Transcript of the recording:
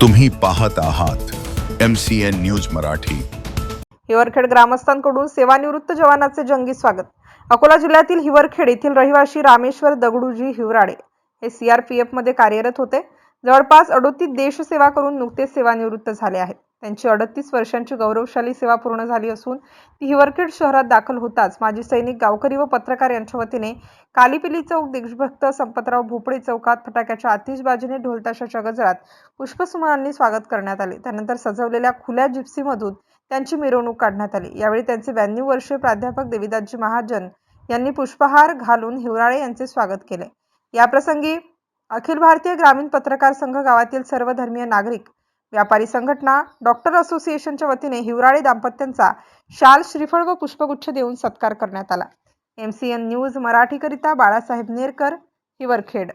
तुम्ही पाहत आहात M C N news Marathi. Hiwarkhed ग्रामस्थांकडून सेवानिवृत्त जवानाचे जंगी स्वागत. अकोला जिल्ह्यातील हिवरखेड येथील रहिवासी रामेश्वर दगडूजी हिवराडे हे सीआरपीएफमध्ये कार्यरत होते. जवळपास अडोतीस देशसेवा करून नुकतेच सेवानिवृत्त झाले आहेत. त्यांची अडतीस वर्षांची गौरवशाली सेवा पूर्ण झाली असून ती हिवरखेड शहरात दाखल होताच. माजी सैनिक गावकरी व पत्रकार यांच्या वतीने कालीपिली चौक देशभक्त संपतराव भोपळे चौकात फटाक्याच्या आतिषबाजीने ढोलताशाच्या गजरात पुष्पसुमनांनी स्वागत करण्यात आले. त्यानंतर सजवलेल्या खुल्या जिप्सीमधून त्यांची मिरवणूक काढण्यात आली. यावेळी त्यांचे ब्याण्णव वर्षीय प्राध्यापक देविदासजी महाजन यांनी पुष्पहार घालून हिवराळे यांचे स्वागत केले. याप्रसंगी अखिल भारतीय ग्रामीण पत्रकार संघ गावातील सर्व धर्मीय नागरिक व्यापारी संघटना डॉक्टर असोसिएशनच्या वतीने हिवराळे दाम्पत्यांचा शाल श्रीफळ व पुष्पगुच्छ देऊन सत्कार करण्यात आला. एम सी एन न्यूज मराठीकरिता बाळासाहेब नेरकर हिवरखेड.